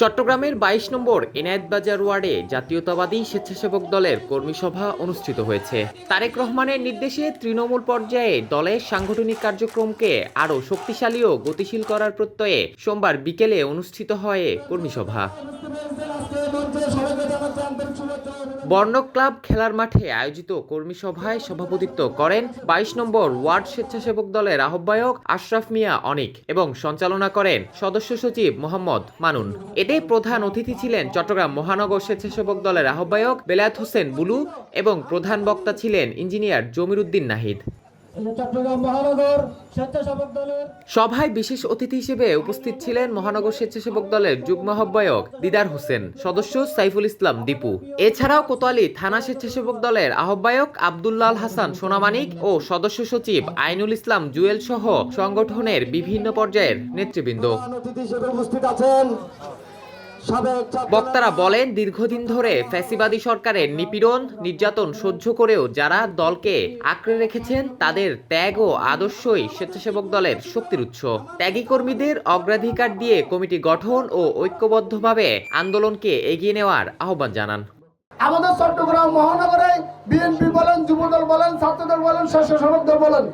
চট্টগ্রামের বাইশ নম্বর এনায়েতবাজার ওয়ার্ডে জাতীয়তাবাদী স্বেচ্ছাসেবক দলের কর্মী সভা অনুষ্ঠিত হয়েছে। তারেক রহমানের নির্দেশে তৃণমূল পর্যায়ে দলের সাংগঠনিক কার্যক্রমকে আরও শক্তিশালী ও গতিশীল করার প্রত্যয়ে সোমবার বিকেলে অনুষ্ঠিত হয় কর্মী সভা। বর্ণ ক্লাব খেলার মাঠে আয়োজিত কর্মী সভায় সভাপতিত্ব করেন বাইশ নম্বর ওয়ার্ড স্বেচ্ছাসেবক দলের আহ্বায়ক আশরাফ মিয়া অনিক এবং সঞ্চালনা করেন সদস্য সচিব মোহাম্মদ মানুন। এতে প্রধান অতিথি ছিলেন চট্টগ্রাম মহানগর স্বেচ্ছাসেবক দলের আহ্বায়ক বেলায়েত হোসেন বুলু এবং প্রধান বক্তা ছিলেন ইঞ্জিনিয়ার জমির উদ্দিন নাহিদ সভায় বিশেষ অতিথি হিসেবে উপস্থিত ছিলেন মহানগর স্বেচ্ছাসেবক দলের যুগ্ম আহ্বায়ক দিদার হোসেন সদস্য সাইফুল ইসলাম দীপু। এছাড়াও কোতোয়ালি থানা স্বেচ্ছাসেবক দলের আহ্বায়ক আব্দুল্লাল হাসান সোনামানিক ও সদস্য সচিব আইনুল ইসলাম জুয়েল সহ সংগঠনের বিভিন্ন পর্যায়ের নেতৃবৃন্দ। উপস্থিত আছেন বক্তারা বলেন দীর্ঘদিন ধরে ফ্যাসিবাদী সরকারের নিপীড়ন নির্যাতন সহ্য করেও যারা দলকে আঁকড়ে রেখেছেন তাদের ত্যাগ ও আদর্শই স্বেচ্ছাসেবক দলের শক্তির উৎস। ত্যাগী কর্মীদের অগ্রাধিকার দিয়ে কমিটি গঠন ও ঐক্যবদ্ধভাবে আন্দোলনকে এগিয়ে নেওয়ার আহ্বান জানান। আমাদের চট্টগ্রাম মহানগরে বিএনপি বলেন যুবদল বলেন ছাত্রদল বলেন স্বেচ্ছাসেবক দল বলেন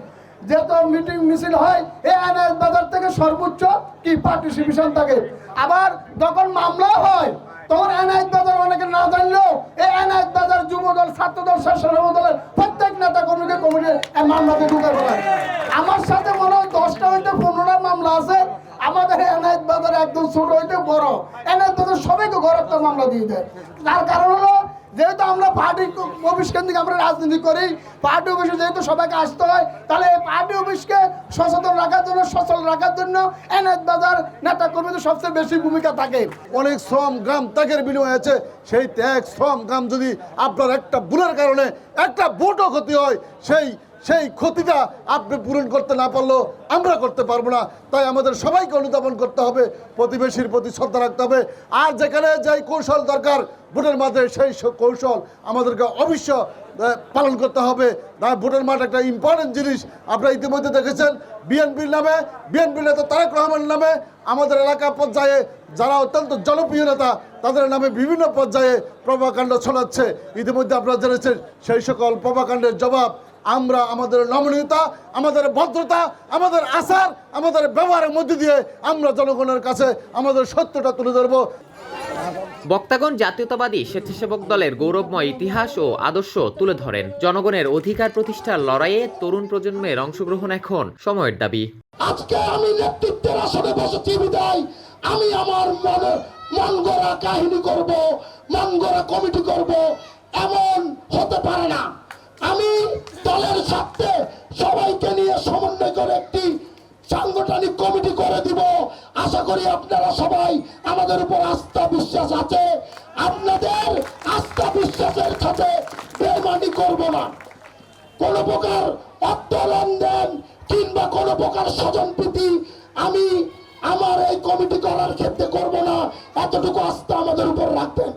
যেহেতু মিটিং মিছিল হয় এই আনাজ বাজার থেকে সর্বোচ্চ কি পার্টিসিপেশন থাকে? আবার যখন মামলা হয়, তখন এনায়েত বাজার অনেকে না জানলেও এই এনায়েত বাজার যুবদল ছাত্রদল স্বেচ্ছাসেবক দলের প্রত্যেক নেতা কর্মীকে কমিটি মামলাতে ঢুকে ফেলায় আমার সাথে মনে হয় দশটা হইতে পনেরোটা মামলা আছে। আমাদের এনায়েত বাজার একদম ছোট হইতে বড়। এনায়েত বাজার সবাইকে ঘরত্ব মামলা দিয়ে দেয়। তার কারণ হলো যেহেতু আমরা পার্টি অফিস কেন্দ্রিক আমরা রাজনীতি করি, পার্টি অফিসে যেহেতু সবাইকে আসতে হয়, তাহলে এই পার্টি অফিসকে সচেতন রাখার জন্য, সচল রাখার জন্য এনএস বাজার নেতা কর্মীদের সবচেয়ে বেশি ভূমিকা থাকে। অনেক শ্রম গ্রাম ত্যাগের বিনিময় আছে সেই ত্যাগ, শ্রম গ্রাম যদি আপনার একটা ভুলের কারণে একটা ভোটও ক্ষতি হয়, সেই সেই ক্ষতিটা আপনি পূরণ করতে না পারলেও আমরা করতে পারব না। তাই আমাদের সবাইকে অনুধাবন করতে হবে, প্রতিবেশীর প্রতি শ্রদ্ধা রাখতে হবে। আর যেখানে যেই কৌশল দরকার, ভোটের মাঝে সেই কৌশল আমাদেরকে অবশ্য পালন করতে হবে। ভোটের মাঠ একটা ইম্পর্টেন্ট জিনিস। আপনারা ইতিমধ্যে দেখেছেন, বিএনপির নামে বিএনপি নেতা তারেক রহমানের নামে আমাদের এলাকা পর্যায়ে যারা অত্যন্ত জনপ্রিয় নেতা, তাদের নামে বিভিন্ন পর্যায়ে প্রভাকাণ্ড ছড়াচ্ছে। ইতিমধ্যে আপনারা জেনেছেন, সেই সকল প্রভাকাণ্ডের জবাব আমরা আমাদের নমনীয়তা আমাদের ভদ্রতা আমাদের আচার আমাদের ব্যবহারের মধ্যে দিয়ে আমরা জনগণের কাছে আমাদের সত্যটা তুলে ধরবো। বক্তাগণ জাতীয়তাবাদী স্বেচ্ছাসেবক দলের গৌরবময় ইতিহাস ও আদর্শ তুলে ধরেন। জনগণের অধিকার প্রতিষ্ঠার লড়াইয়ে তরুণ প্রজন্মের অংশগ্রহণ এখন সময়ের দাবি। আজকে আমি নেতৃত্বের আসনে বসেছি বিদায় আমি আমার মনে মন গড়া কাহিনী করব মন গড়া কমিটি করব এমন হতে পারে না। আমি দলের স্বার্থে সবাইকে নিয়ে সমন্বয় করে একটি সাংগঠনিক কমিটি করে দিব। আশা করি আপনারা সবাই আমাদের উপর আস্থা বিশ্বাস আছে। আপনাদের আস্থা বিশ্বাসের সাথে বেমানি করব না। কোন প্রকার অর্থ লেনদেন কিংবা কোন প্রকার স্বজন প্রীতি আমি আমার এই কমিটি করার ক্ষেত্রে করব না। এতটুকু আস্থা আমাদের উপর রাখবেন।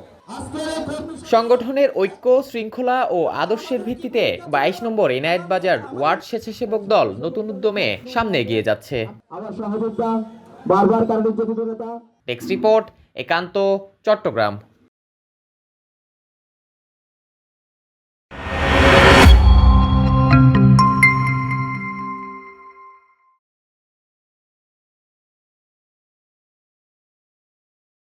সংগঠনের ঐক্য শৃঙ্খলা ও আদর্শের ভিত্তিতে বাইশ নম্বর এনায়েত বাজার ওয়ার্ড স্বেচ্ছাসেবক দল নতুন উদ্যমে সামনে এগিয়ে যাচ্ছে। টেক্সট রিপোর্ট একান্ত চট্টগ্রাম।